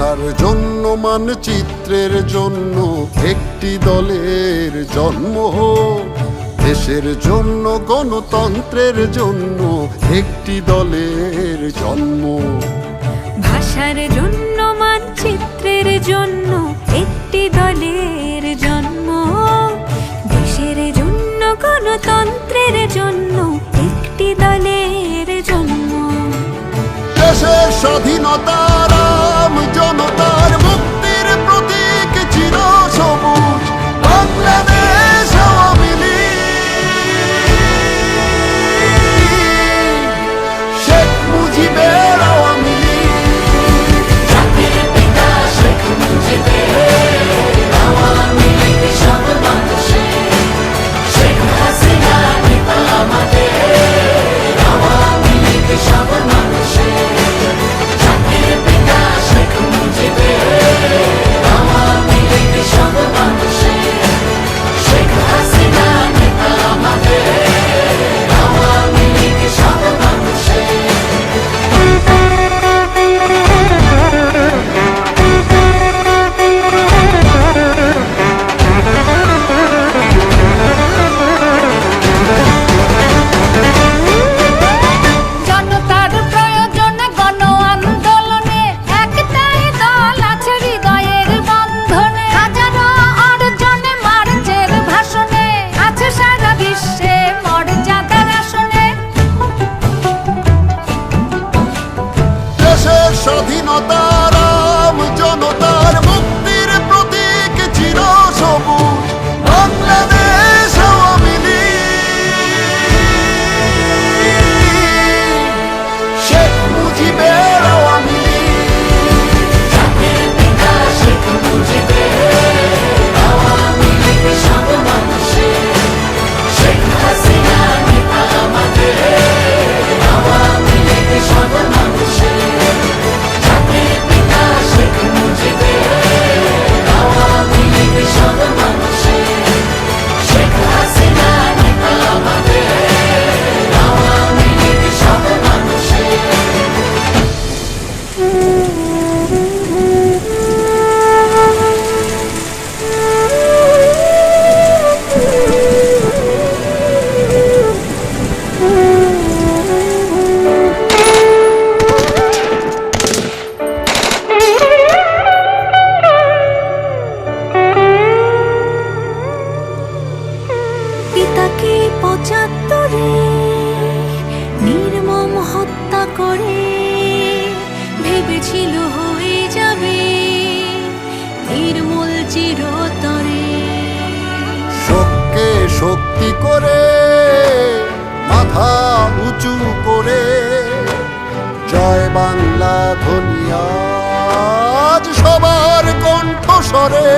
জন্য মানচিত্রের জন্য একটি দলের জন্ম দেশের জন্য গণতন্ত্রের জন্য একটি দলের জন্ম। ভাষার জন্য মানচিত্রের জন্য একটি দলের জন্ম দেশের জন্য গণতন্ত্রের জন্য একটি দলের জন্ম দেশের স্বাধীনতার Drama, drama স্বাধীনতার ভেবেছিল হয়ে যাবে, নির্মূল চিরতরে। শোককে শক্তি করে, মাথা উঁচু করে, জয় বাংলা আজ সবার কণ্ঠস্বরে।